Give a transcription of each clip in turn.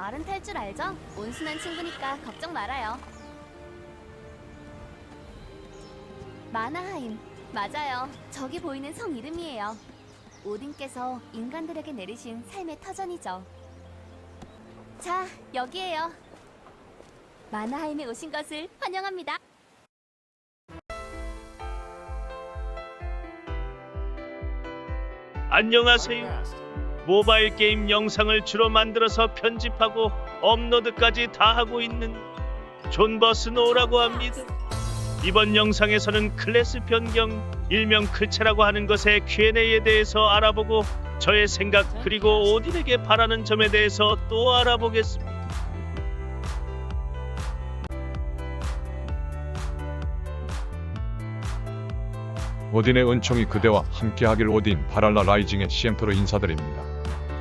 말은 탈 줄 알죠? 온순한 친구니까 걱정 말아요. 마나하임. 맞아요. 저기 보이는 성 이름이에요. 오딘께서 인간들에게 내리신 삶의 터전이죠. 자, 여기에요. 마나하임에 오신 것을 환영합니다. 안녕하세요. 모바일 게임 영상을 주로 만들어서 편집하고 업로드까지 다 하고 있는 존 버스노라고 합니다. 이번 영상에서는 클래스 변경, 일명 클체라고 하는 것의 Q&A에 대해서 알아보고 저의 생각 그리고 오딘에게 바라는 점에 대해서 또 알아보겠습니다. 오딘의 은총이 그대와 함께하길 오딘 바랄라 라이징의 CM토로 인사드립니다.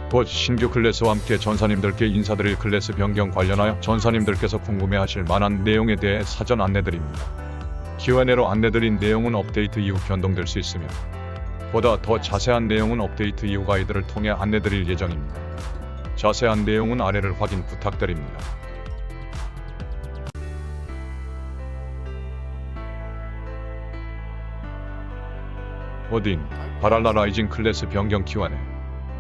곧 신규 클래스와 함께 전사님들께 인사드릴 클래스 변경 관련하여 전사님들께서 궁금해하실 만한 내용에 대해 사전 안내드립니다. Q&A로 안내드린 내용은 업데이트 이후 변동될 수 있으며 보다 더 자세한 내용은 업데이트 이후 가이드를 통해 안내드릴 예정입니다. 자세한 내용은 아래를 확인 부탁드립니다. 오딘 바랄라 라이징 클래스 변경 Q&A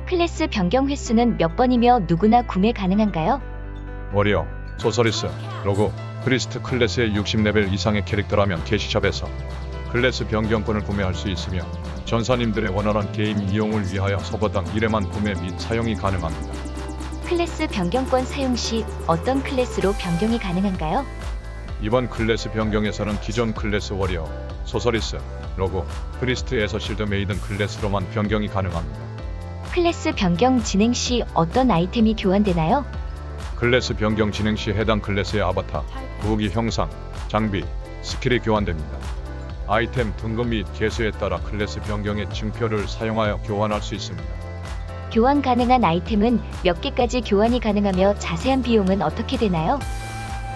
클래스 변경 횟수는 몇 번이며 누구나 구매 가능한가요? 워리어, 소서리스, 로고, 프리스트 클래스의 60레벨 이상의 캐릭터라면 게시샵에서 클래스 변경권을 구매할 수 있으며 전사님들의 원활한 게임 이용을 위하여 서버당 1회만 구매 및 사용이 가능합니다. 클래스 변경권 사용 시 어떤 클래스로 변경이 가능한가요? 이번 클래스 변경에서는 기존 클래스 워리어, 소서리스, 로고, 프리스트에서 실드 메이든 클래스로만 변경이 가능합니다. 클래스 변경 진행 시 어떤 아이템이 교환되나요? 클래스 변경 진행 시 해당 클래스의 아바타, 무기 형상, 장비, 스킬이 교환됩니다. 아이템 등급 및 개수에 따라 클래스 변경의 증표를 사용하여 교환할 수 있습니다. 교환 가능한 아이템은 몇 개까지 교환이 가능하며 자세한 비용은 어떻게 되나요?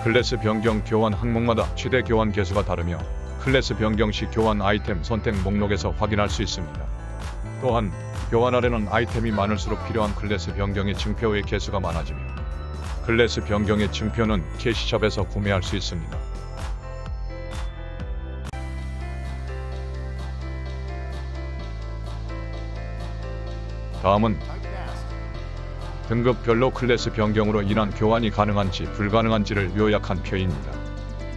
클래스 변경 교환 항목마다 최대 교환 개수가 다르며 클래스 변경 시 교환 아이템 선택 목록에서 확인할 수 있습니다. 또한 교환하려는 아이템이 많을수록 필요한 클래스 변경의 증표의 개수가 많아지며 클래스 변경의 증표는 캐시샵에서 구매할 수 있습니다. 다음은 등급별로 클래스 변경으로 인한 교환이 가능한지 불가능한지를 요약한 표입니다.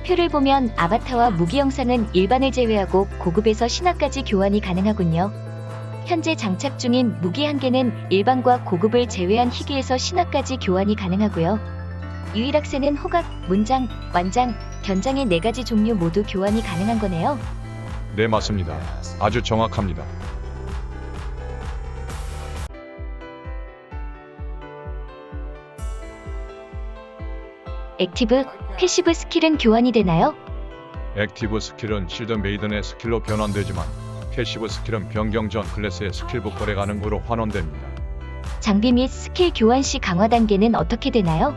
표를 보면 아바타와 무기 영상은 일반을 제외하고 고급에서 신화까지 교환이 가능하군요. 현재 장착 중인 무기 한 개는 일반과 고급을 제외한 희귀에서 신화까지 교환이 가능하고요. 유일학생은 호각, 문장, 완장, 견장의 네 가지 종류 모두 교환이 가능한 거네요. 네, 맞습니다. 아주 정확합니다. 액티브, 패시브 스킬은 교환이 되나요? 액티브 스킬은 실드 메이든의 스킬로 변환되지만 패시브 스킬은 변경 전 클래스의 스킬북 거래 가능으로 환원됩니다. 장비 및 스킬 교환 시 강화 단계는 어떻게 되나요?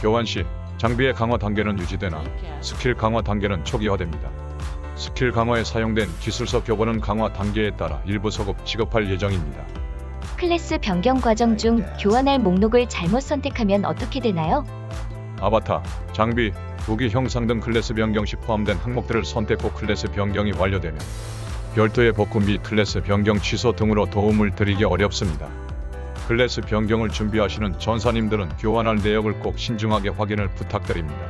교환 시 장비의 강화 단계는 유지되나 스킬 강화 단계는 초기화됩니다. 스킬 강화에 사용된 기술서 교본은 강화 단계에 따라 일부 소급 지급할 예정입니다. 클래스 변경 과정 중 교환할 목록을 잘못 선택하면 어떻게 되나요? 아바타, 장비, 무기 형상 등 클래스 변경 시 포함된 항목들을 선택 후 클래스 변경이 완료되면 별도의 복구 및 클래스 변경 취소 등으로 도움을 드리기 어렵습니다. 클래스 변경을 준비하시는 전사님들은 교환할 내역을 꼭 신중하게 확인을 부탁드립니다.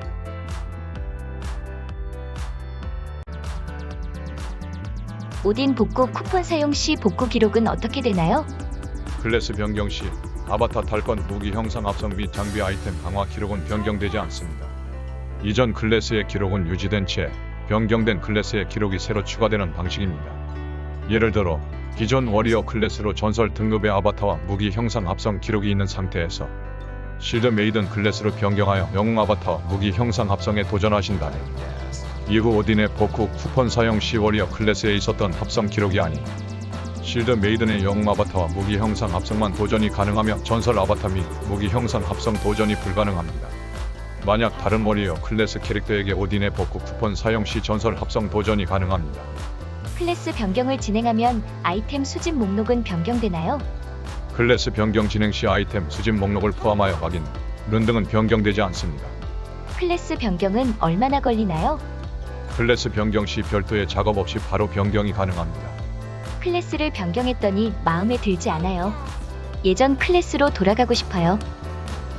오딘 복구 쿠폰 사용 시 복구 기록은 어떻게 되나요? 클래스 변경 시 아바타 탈건 무기 형상 합성 및 장비 아이템 강화 기록은 변경되지 않습니다. 이전 클래스의 기록은 유지된 채 변경된 클래스의 기록이 새로 추가되는 방식입니다. 예를 들어 기존 워리어 클래스로 전설 등급의 아바타와 무기 형상 합성 기록이 있는 상태에서 실드 메이든 클래스로 변경하여 영웅 아바타와 무기 형상 합성에 도전하신다면 이후 오딘의 복구 쿠폰 사용 시 워리어 클래스에 있었던 합성 기록이 아닌 실드 메이든의 영웅 아바타와 무기 형상 합성만 도전이 가능하며 전설 아바타 및 무기 형상 합성 도전이 불가능합니다. 만약 다른 워리어 클래스 캐릭터에게 오딘의 복구 쿠폰 사용 시 전설 합성 도전이 가능합니다. 클래스 변경을 진행하면 아이템 수집 목록은 변경되나요? 클래스 변경 진행 시 아이템 수집 목록을 포함하여 확인, 룬 등은 변경되지 않습니다. 클래스 변경은 얼마나 걸리나요? 클래스 변경 시 별도의 작업 없이 바로 변경이 가능합니다. 클래스를 변경했더니 마음에 들지 않아요. 예전 클래스로 돌아가고 싶어요.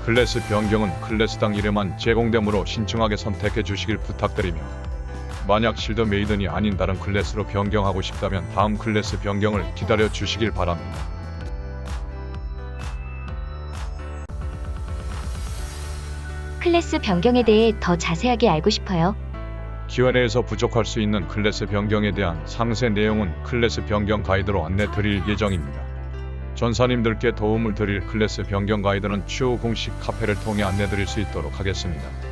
클래스 변경은 클래스당 1회만 제공되므로 신중하게 선택해 주시길 부탁드리며 만약 실드 메이든이 아닌 다른 클래스로 변경하고 싶다면 다음 클래스 변경을 기다려 주시길 바랍니다. 클래스 변경에 대해 더 자세하게 알고 싶어요. Q&A에서 부족할 수 있는 클래스 변경에 대한 상세 내용은 클래스 변경 가이드로 안내 드릴 예정입니다. 전사님들께 도움을 드릴 클래스 변경 가이드는 추후 공식 카페를 통해 안내 드릴 수 있도록 하겠습니다.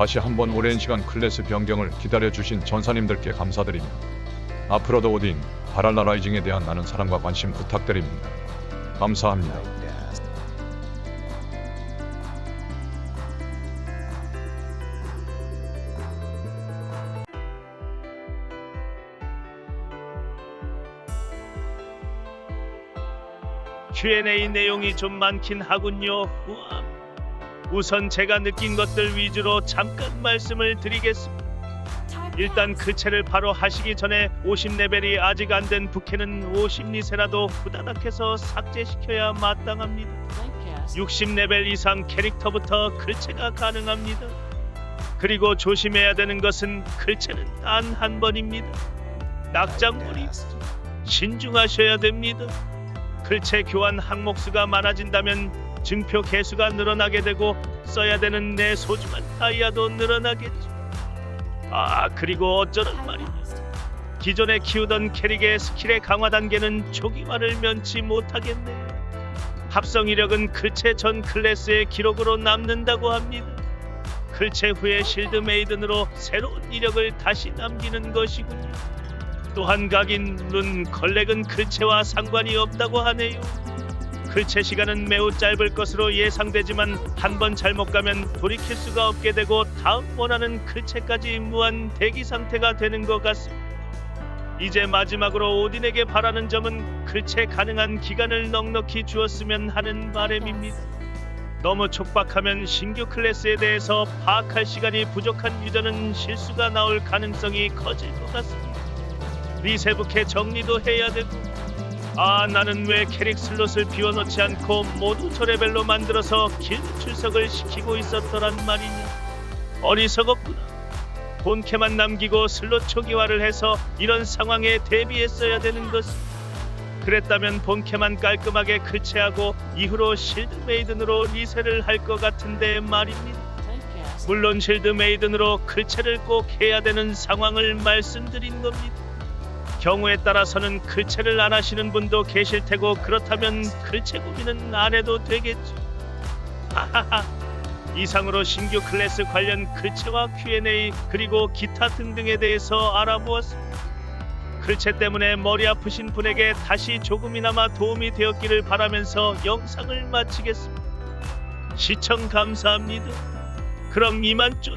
다시 한번 오랜 시간 클래스 변경을 기다려 주신 전사님들께 감사드리며 앞으로도 오딘 바랄라 라이징에 대한 많은 사랑과 관심 부탁드립니다. 감사합니다. Q&A 내용이 좀 많긴 하군요. 우와. 우선 제가 느낀 것들 위주로 잠깐 말씀을 드리겠습니다. 일단 그 채를 바로 하시기 전에 50레벨이 아직 안 된 부캐는 50리세라도 후다닥해서 삭제시켜야 마땅합니다. 60레벨 이상 캐릭터부터 글체가 가능합니다. 그리고 조심해야 되는 것은 글체는 단 한 번입니다. 낙장물이 신중하셔야 됩니다. 글체 교환 항목 수가 많아진다면 증표 개수가 늘어나게 되고 써야 되는 내 소중한 다이아도 늘어나겠죠. 아 그리고 어쩌란 말이냐. 기존에 키우던 캐릭의 스킬의 강화 단계는 초기화를 면치 못하겠네요. 합성 이력은 글체 전 클래스의 기록으로 남는다고 합니다. 글체 후에 실드 메이든으로 새로운 이력을 다시 남기는 것이군요. 또한 각인 룬 컬렉은 글체와 상관이 없다고 하네요. 글체 시간은 매우 짧을 것으로 예상되지만 한 번 잘못 가면 돌이킬 수가 없게 되고 다음 원하는 글체까지 무한 대기 상태가 되는 것 같습니다. 이제 마지막으로 오딘에게 바라는 점은 글체 가능한 기간을 넉넉히 주었으면 하는 바람입니다. 너무 촉박하면 신규 클래스에 대해서 파악할 시간이 부족한 유저는 실수가 나올 가능성이 커질 것 같습니다. 리세부캐 정리도 해야 되고 아 나는 왜 캐릭 슬롯을 비워놓지 않고 모두 저 레벨로 만들어서 길드 출석을 시키고 있었더란 말이냐 어리석었구나. 본캐만 남기고 슬롯 초기화를 해서 이런 상황에 대비했어야 되는 것이 그랬다면 본캐만 깔끔하게 클체하고 이후로 실드 메이든으로 리세를 할것 같은데 말입니다. 물론 실드 메이든으로 클체를 꼭 해야 되는 상황을 말씀드린 겁니다 경우에 따라서는 글체를 안 하시는 분도 계실 테고 그렇다면 글체 고민은 안 해도 되겠죠. 하하하. 이상으로 신규 클래스 관련 글체와 Q&A 그리고 기타 등등에 대해서 알아보았습니다. 글체 때문에 머리 아프신 분에게 다시 조금이나마 도움이 되었기를 바라면서 영상을 마치겠습니다. 시청 감사합니다. 그럼 이만 좀.